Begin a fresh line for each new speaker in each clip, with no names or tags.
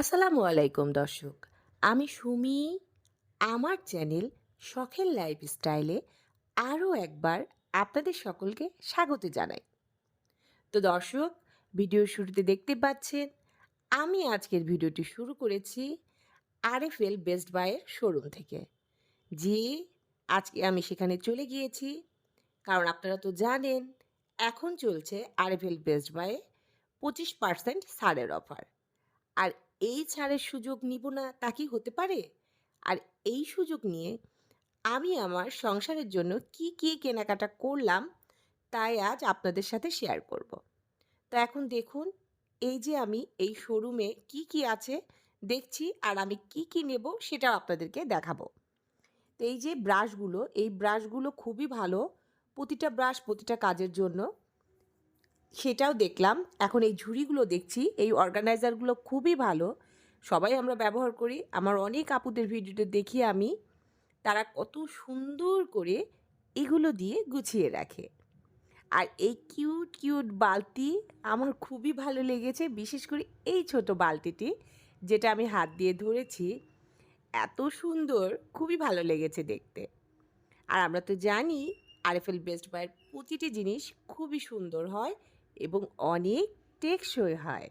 আসসালামু আলাইকুম, দর্শক। আমি সুমি। আমার চ্যানেল শখের লাইফস্টাইলে আরও একবার আপনাদের সকলকে স্বাগত জানাই। তো দর্শক ভিডিও শুরুতে দেখতে পাচ্ছেন, আমি আজকের ভিডিওটি শুরু করেছি আরএফএল বেস্ট বাইয়ের শোরুম থেকে। জি আজকে আমি সেখানে চলে গিয়েছি। কারণ আপনারা তো জানেন, এখন চলছে আরএফএল বেস্ট বাইয়ে পঁচিশ পার্সেন্ট সারের অফার এই ছাড়ের সুযোগ নিব না, তা কি হতে পারে? আর এই সুযোগ নিয়ে আমি আমার সংসারের জন্য কি কি কেনাকাটা করলাম, তাই আজ আপনাদের সাথে শেয়ার করব। তো এখন দেখুন, এই যে আমি এই শোরুমে কি কি আছে দেখছি আর আমি কি কি নেব সেটাও আপনাদেরকে দেখাবো। তো এই যে ব্রাশগুলো এই ব্রাশগুলো খুবই ভালো। প্রতিটা ব্রাশ প্রতিটা কাজের জন্য সেটাও দেখলাম। এখন এই ঝুড়িগুলো দেখছি, এই অর্গানাইজারগুলো খুবই ভালো। সবাই আমরা ব্যবহার করি। আমার অনেক আপুদের ভিডিওতে দেখি আমি, তারা কত সুন্দর করে এগুলো দিয়ে গুছিয়ে রাখে। আর এই কিউট কিউট বালতি আমার খুবই ভালো লেগেছে, বিশেষ করে এই ছোট বালতিটি যেটা আমি হাত দিয়ে ধরেছি। এত সুন্দর, খুবই ভালো লেগেছে দেখতে। আর আমরা তো জানি, আরএফএল বেস্ট বাইয়ের প্রতিটি জিনিস খুবই সুন্দর হয়। এবং অনেক টেকসই হয়।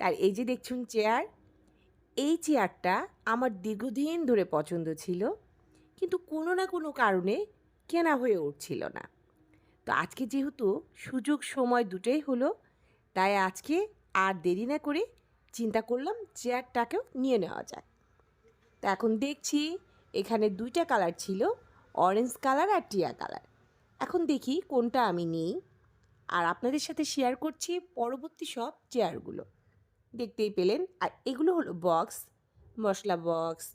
তার এই যে দেখছুন চেয়ার এই চেয়ারটা আমার দীর্ঘদিন ধরে পছন্দ ছিল, কিন্তু কোনো না কোনো কারণে কেনা হয়ে উঠছিল না। তো আজকে যেহেতু সুযোগ সময় দুটোই হলো, তাই আজকে আর দেরি না করে চিন্তা করলাম চেয়ারটাকেও নিয়ে নেওয়া যাক। তা এখন দেখছি এখানে দুইটা কালার ছিল অরেঞ্জ কালার আর টিয়া কালার এখন দেখি কোনটা আমি নিই। আর আপনাদের সাথে শেয়ার করছি পরবর্তী সব চেয়ারগুলো দেখতেই পেলেন। আর এগুলো হলো বক্স মশলা বক্স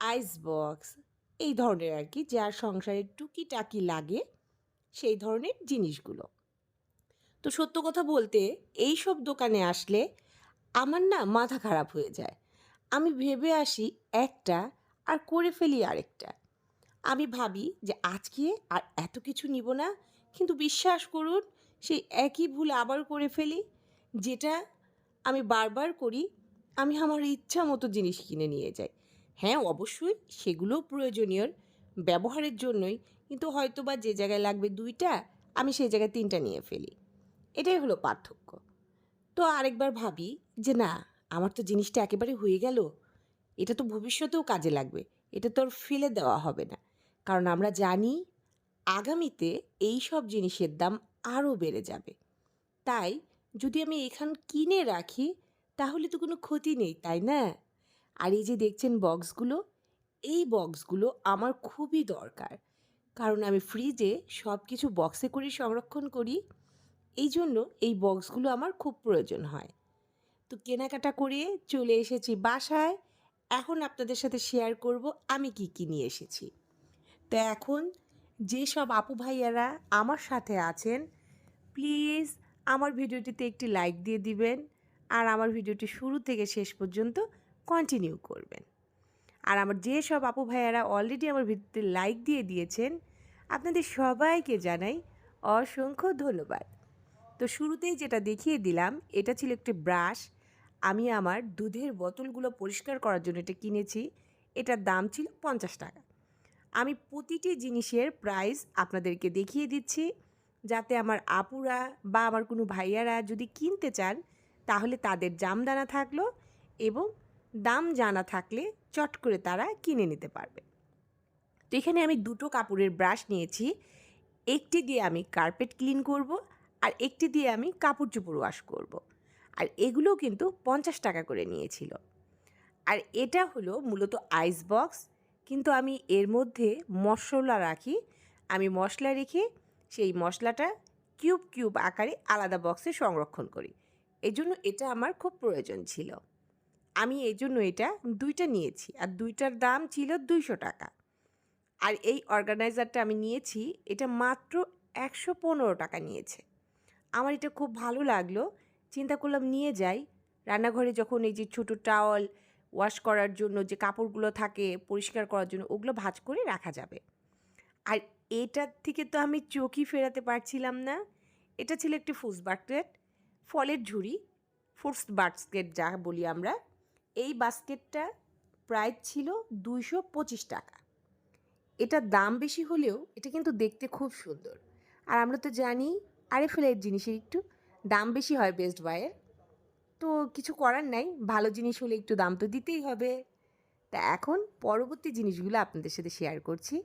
আইস বক্স এই ধরনের আর কি যার সংসারে টুকিটাকি লাগে সেই ধরনের জিনিসগুলো। তো সত্য কথা বলতে এই সব দোকানে আসলে আমার না মাথা খারাপ হয়ে যায়। আমি ভেবে আসি একটা আর করে ফেলি আরেকটা। আমি ভাবি যে আজকে আর এত কিছু নিব না। কিন্তু বিশ্বাস করুন সেই একই ভুল আবার করে ফেলি, যেটা আমি বারবার করি, আমি আমার ইচ্ছা মতো জিনিস কিনে নিয়ে যাই। হ্যাঁ অবশ্যই সেগুলোও প্রয়োজনীয় ব্যবহারের জন্যই, কিন্তু হয়তো বা যে জায়গায় লাগবে দুইটা, আমি সেই জায়গায় তিনটা নিয়ে ফেলি। এটাই হলো পার্থক্য। তো আরেকবার ভাবি যে না, আমার তো জিনিসটা একেবারে হয়ে গেল, এটা তো ভবিষ্যতেও কাজে লাগবে, এটা তো আর ফেলে দেওয়া হবে না। কারণ আমরা জানি, আগামীতে এই সব জিনিসের দাম আরও বেড়ে যাবে। তাই যদি আমি এখান কিনে রাখি, তাহলে তো কোনো ক্ষতি নেই, তাই না? আর এই যে দেখছেন বক্সগুলো, এই বক্সগুলো আমার খুবই দরকার। কারণ আমি ফ্রিজে সব কিছু বক্সে করে সংরক্ষণ করি, এই জন্য এই বক্সগুলো আমার খুব প্রয়োজন হয়। তো কেনাকাটা করে চলে এসেছি বাসায়। এখন আপনাদের সাথে শেয়ার করব আমি কি কি নিয়ে এসেছি। তো এখন যেসব আপু ভাইয়ারা আমার সাথে আছেন প্লিজ আমার ভিডিওটিতে একটি লাইক দিয়ে দিবেন আর আমার ভিডিওটি শুরু থেকে শেষ পর্যন্ত কন্টিনিউ করবেন। আর আমার যেসব আপু ভাইয়ারা অলরেডি আমার ভিডিওতে লাইক দিয়ে দিয়েছেন, আপনাদের সবাইকে জানাই অসংখ্য ধন্যবাদ। তো শুরুতেই যেটা দেখিয়ে দিলাম, এটা ছিল একটি ব্রাশ আমি আমার দুধের বোতলগুলো পরিষ্কার করার জন্য এটা কিনেছি। এটার দাম ছিল পঞ্চাশ টাকা। আমি প্রতিটি জিনিসের প্রাইস আপনাদেরকে দেখিয়ে দিচ্ছি। যাতে আমার আপুরা বা আমার কোনো ভাইয়ারা যদি কিনতে চান, তাহলে তাদের জামদানা থাকল এবং দাম জানা থাকলে চট করে তারা কিনে নিতে পারবে। তো এখানে আমি দুটো কাপড়ের ব্রাশ নিয়েছি। একটি দিয়ে আমি কার্পেট ক্লিন করব আর একটি দিয়ে আমি কাপড় চোপড় ওয়াশ করব। আর এগুলোও কিন্তু পঞ্চাশ টাকা করে নিয়েছিল। আর এটা হলো মূলত আইস বক্স কিন্তু আমি এর মধ্যে মশলা রাখি। আমি মশলা রেখে সেই মশলাটা কিউব কিউব আকারে আলাদা বক্সে সংরক্ষণ করি। এই জন্য এটা আমার খুব প্রয়োজন ছিল। আমি এই জন্য এটা দুইটা নিয়েছি আর দুইটার দাম ছিল দুইশো টাকা। আর এই অর্গানাইজারটা আমি নিয়েছি, এটা মাত্র একশো পনেরো টাকা নিয়েছে। আমার এটা খুব ভালো লাগল। চিন্তা করলাম নিয়ে যাই। রান্নাঘরে যখন এই যে ছোটো টাওয়াল ওয়াশ করার জন্য যে কাপড়গুলো থাকে, পরিষ্কার করার জন্য, ওগুলো ভাঁজ করে রাখা যাবে। আর এটার থেকে তো আমি চোখই ফেরাতে পারছিলাম না। এটা ছিল একটি ফুস বাস্কেট ফলের ঝুড়ি ফুডস বাস্কেট যা বলি আমরা। এই বাস্কেটটা প্রাইস ছিল দুইশো পঁচিশ টাকা। এটার দাম বেশি হলেও এটা কিন্তু দেখতে খুব সুন্দর। আর আমরা তো জানি আরএফএলের জিনিসের একটু দাম বেশি হয় বেস্ট বাইয়ের তো কিছু করার নাই। ভালো জিনিস হলে একটু দাম তো দিতেই হবে। তা এখন পরবর্তী জিনিসগুলো আপনাদের সাথে শেয়ার করছি।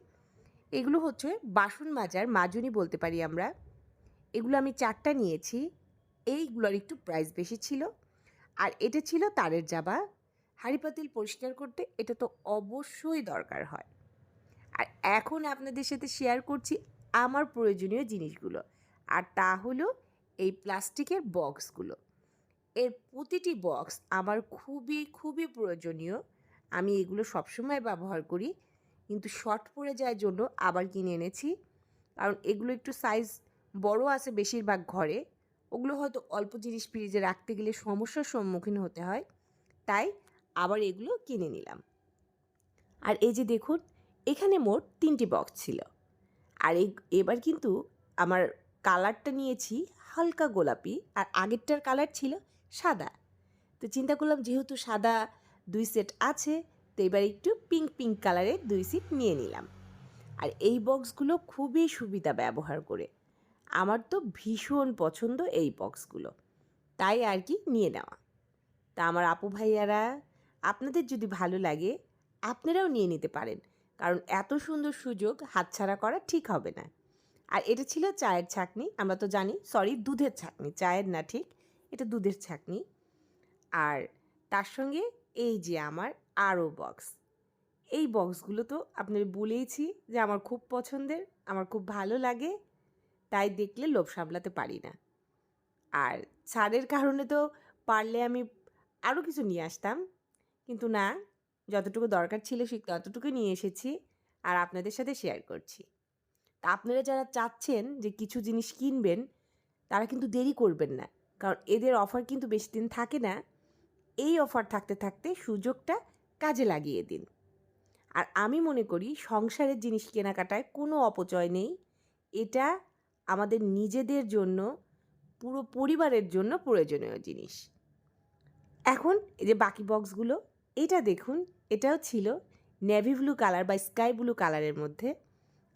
এগুলো হচ্ছে বাসন মাজার, মাজুনি বলতে পারি আমরা। এগুলো আমি চারটা নিয়েছি। এইগুলোর একটু প্রাইস বেশি ছিল। আর এটা ছিল তারের জাবা হাঁড়ি পাতিল পরিষ্কার করতে এটা তো অবশ্যই দরকার হয়। আর এখন আপনাদের সাথে শেয়ার করছি আমার প্রয়োজনীয় জিনিসগুলো। আর তা হলো এই প্লাস্টিকের বক্সগুলো এর প্রতিটি বক্স আমার খুবই খুবই প্রয়োজনীয়। আমি এগুলো সবসময় ব্যবহার করি। কিন্তু শর্ট পড়ে যায় জন্য আবার কিনে এনেছি। কারণ এগুলো একটু সাইজ বড় আছে বেশিরভাগ ঘরে। ওগুলো হয়তো অল্প জিনিস ফ্রিজে রাখতে গেলে সমস্যার সম্মুখীন হতে হয়। তাই আবার এগুলো কিনে নিলাম। আর এই যে দেখুন, এখানে মোট তিনটি বক্স ছিল। আর এবার কিন্তু আমার কালারটা নিয়েছি হালকা গোলাপি। আর আগেরটার কালার ছিল সাদা। তো চিন্তা করলাম যেহেতু সাদা দুই সেট আছে, তো এবার একটু পিঙ্ক পিঙ্ক কালারের দুই সেট নিয়ে নিলাম। আর এই বক্সগুলো খুবই সুবিধা ব্যবহার করে। আমার তো ভীষণ পছন্দ এই বক্সগুলো। তাই আর কি নিয়ে নেওয়া। তা আমার আপু ভাইয়ারা, আপনাদের যদি ভালো লাগে, আপনারাও নিয়ে নিতে পারেন। কারণ এত সুন্দর সুযোগ হাতছাড়া করা ঠিক হবে না। আর এটা ছিল চায়ের ছাকনি, আমরা তো জানি সরি দুধের ছাকনি, চায়ের না ঠিক। এটা দুধের ছাকনি। আর তার সঙ্গে এই যে আমার আরও বক্স। এই বক্সগুলো তো আপনার বলেইছি যে আমার খুব পছন্দের, আমার খুব ভালো লাগে, তাই দেখলে লোভ সামলাতে পারি না। আর ছাড়ের কারণে তো পারলে আমি আরও কিছু নিয়ে আসতাম, কিন্তু না, যতটুকু দরকার ছিল সে ততটুকু নিয়ে এসেছি আর আপনাদের সাথে শেয়ার করছি। তা আপনারা যারা চাচ্ছেন যে কিছু জিনিস কিনবেন, তারা কিন্তু দেরি করবেন না। কারণ এদের অফার কিন্তু বেশি দিন থাকে না। এই অফার থাকতে থাকতে সুযোগটা কাজে লাগিয়ে দিন। আর আমি মনে করি সংসারের জিনিস কেনাকাটায় কোনো অপচয় নেই। এটা আমাদের নিজেদের জন্য, পুরো পরিবারের জন্য প্রয়োজনীয় জিনিস। এখন এই যে বাকি বক্সগুলো এটা দেখুন, এটাও ছিল নেভি ব্লু কালার বা স্কাই ব্লু কালারের মধ্যে।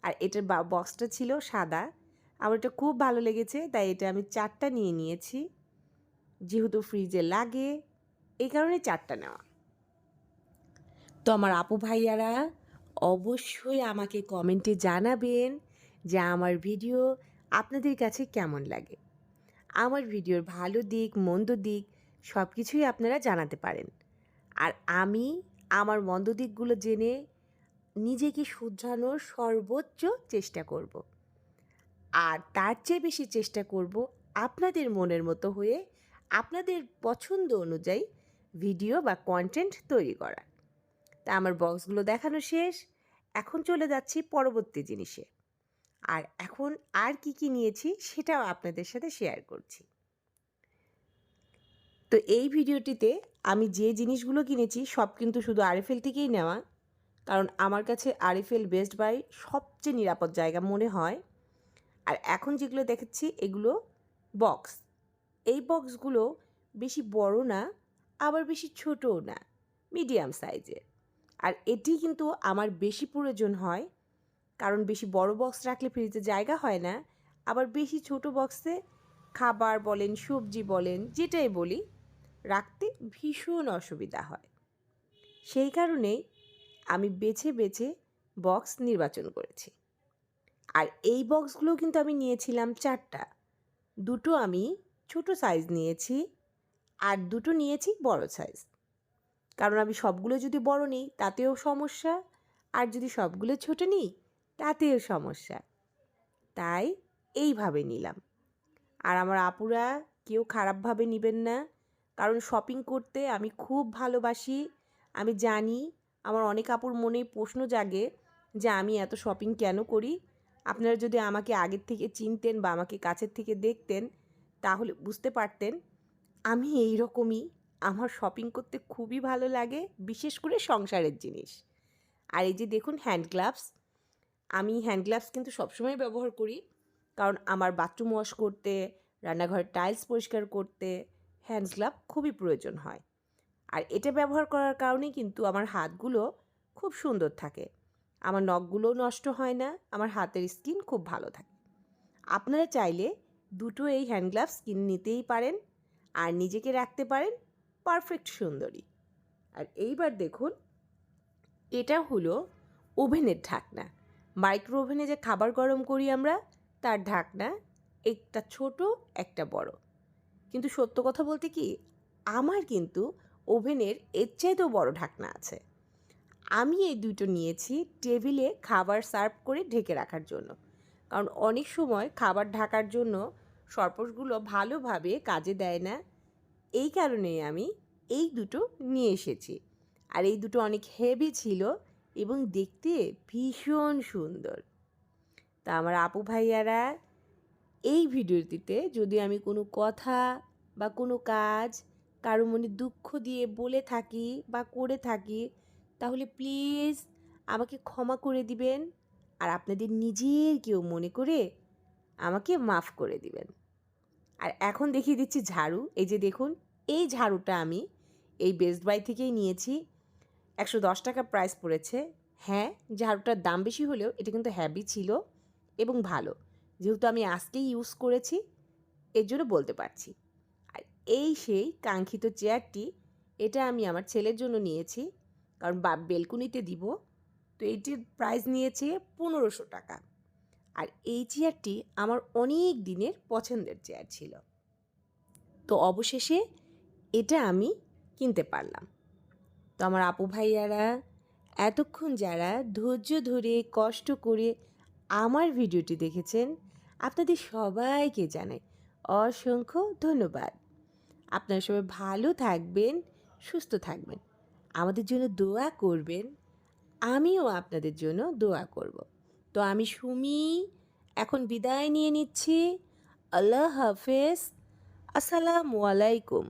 আর এটার বক্সটা ছিল সাদা। আমার এটা খুব ভালো লেগেছে, তাই এটা আমি চারটা নিয়ে নিয়েছি। যেহেতু ফ্রিজে লাগে এই কারণে চারটা নেওয়া। তো আমার আপু ভাইয়ারা অবশ্যই আমাকে কমেন্টে জানাবেন যে আমার ভিডিও আপনাদের কাছে কেমন লাগে। আমার ভিডিওর ভালো দিক, মন্দ দিক সব কিছুই আপনারা জানাতে পারেন। আর আমি আমার মন্দ দিকগুলো জেনে নিজেকে শুধরানোর সর্বোচ্চ চেষ্টা করব। আর তার চেয়ে বেশি চেষ্টা করব আপনাদের মনের মতো হয়ে আপনাদের পছন্দ অনুযায়ী ভিডিও বা কন্টেন্ট তৈরি করা তা আমার বক্সগুলো দেখানো শেষ। এখন চলে যাচ্ছি পরবর্তী জিনিসে। আর এখন আর কি কি নিয়েছি সেটাও আপনাদের সাথে শেয়ার করছি। তো এই ভিডিওটিতে আমি যে জিনিসগুলো কিনেছি সব কিন্তু শুধু আরএফএল থেকেই নেওয়া। কারণ আমার কাছে আরএফএল বেস্ট বাই সবচেয়ে নিরাপদ জায়গা মনে হয়। আর এখন যেগুলো দেখাচ্ছি এগুলো বক্স এই বক্সগুলো বেশি বড় না, আবার বেশি ছোটও না মিডিয়াম সাইজের আর এটি কিন্তু আমার বেশি প্রয়োজন হয়, কারণ বেশি বড় বক্স রাখলে ফ্রিজে জায়গা হয় না, আবার বেশি ছোট বক্সে খাবার বলেন, সবজি বলেন, যেটাই বলি, রাখতে ভীষণ অসুবিধা হয়। সেই কারণেই আমি বেছে বেছে বক্স নির্বাচন করেছি। আর এই বক্সগুলো কিন্তু আমি নিয়েছিলাম চারটা। দুটো আমি ছোট সাইজ নিয়েছি আর দুটো নিয়েছি বড় সাইজ কারণ আমি সবগুলো যদি বড় নিই, তাতেও সমস্যা। আর যদি সবগুলো ছোট নিই, তাতেও সমস্যা। তাই এইভাবে নিলাম। আর আমার আপুরা কেউ খারাপভাবে নেবেন না। কারণ শপিং করতে আমি খুব ভালোবাসি। আমি জানি, আমার অনেক আপুর মনে প্রশ্ন জাগে যে আমি এত শপিং কেন করি? আপনারা যদি আমাকে আগের থেকে চিনতেন বা আমাকে কাছের থেকে দেখতেন, তাহলে বুঝতে পারতেন আমি এই রকমই আমার শপিং করতে খুবই ভালো লাগে, বিশেষ করে সংসারের জিনিস। আর এই যে দেখুন হ্যান্ড গ্লাভস আমি হ্যান্ড গ্লাভস কিন্তু সবসময় ব্যবহার করি। কারণ আমার বাথরুম ওয়াশ করতে, রান্নাঘরের টাইলস পরিষ্কার করতে হ্যান্ড গ্লাভ খুবই প্রয়োজন হয়। আর এটা ব্যবহার করার কারণে কিন্তু আমার হাতগুলো খুব সুন্দর থাকে। আমার নখগুলোও নষ্ট হয় না, আমার হাতের স্কিন খুব ভালো থাকে। আপনারা চাইলে দুটো এই হ্যান্ড গ্লাভস কিনে নিতেই পারেন আর নিজেকে রাখতে পারেন পারফেক্ট সুন্দরী। আর এইবার দেখুন, এটা হলো ওভেনের ঢাকনা। মাইক্রো ওভেনে যে খাবার গরম করি আমরা, তার ঢাকনা একটা ছোট, একটা বড়। কিন্তু সত্য কথা বলতে কি, আমার কিন্তু ওভেনের এর চাইতেও বড় ঢাকনা আছে। আমি এই দুটো নিয়েছি টেবিলে খাবার সার্ভ করে ঢেকে রাখার জন্য। কারণ অনেক সময় খাবার ঢাকার জন্য সরপোশগুলো ভালোভাবে কাজে দেয় না। এই কারণেই আমি এই দুটো নিয়ে এসেছি। আর এই দুটো অনেক হেভি ছিল এবং দেখতে ভীষণ সুন্দর। তা আমার আপু ভাইয়ারা, এই ভিডিওটিতে যদি আমি কোনো কথা বা কোনো কাজ কারও মনে দুঃখ দিয়ে বলে থাকি বা করে থাকি তাহলে প্লিজ আমাকে ক্ষমা করে দিবেন আর আপনাদের নিজের কেউ মনে করে আমাকে মাফ করে দিবেন। আর এখন দেখিয়ে দিচ্ছি ঝাড়ু। এই যে দেখুন, এই ঝাড়ুটা আমি এই বেস্ট বাই থেকেই নিয়েছি। একশো দশ টাকা প্রাইস পড়েছে। হ্যাঁ ঝাড়ুটার দাম বেশি হলেও এটা কিন্তু হ্যাভি ছিল এবং ভালো। যেহেতু আমি আজকেই ইউজ করেছি, এর জন্য বলতে পারছি। আর এই সেই কাঙ্ক্ষিত চেয়ারটি এটা আমি আমার ছেলের জন্য নিয়েছি। কারণ বা, বেলকুনিতে দিব। তো এইটির প্রাইস নিয়েছে পনেরোশো টাকা। আর এই চেয়ারটি আমার অনেক দিনের পছন্দের চেয়ার ছিল। তো অবশেষে এটা আমি কিনতে পারলাম। তো আমার আপু ভাইয়ারা, এতক্ষণ যারা ধৈর্য ধরে, কষ্ট করে আমার ভিডিওটি দেখেছেন, আপনাদের সবাইকে জানাই অসংখ্য ধন্যবাদ। আপনারা সবাই ভালো থাকবেন, সুস্থ থাকবেন। আমাদের জন্য দোয়া করবেন, আমিও আপনাদের জন্য দোয়া করব। তো আমি সুমি, এখন বিদায় নিয়ে নিচ্ছি। আল্লাহ হাফেজ। আসসালামু আলাইকুম।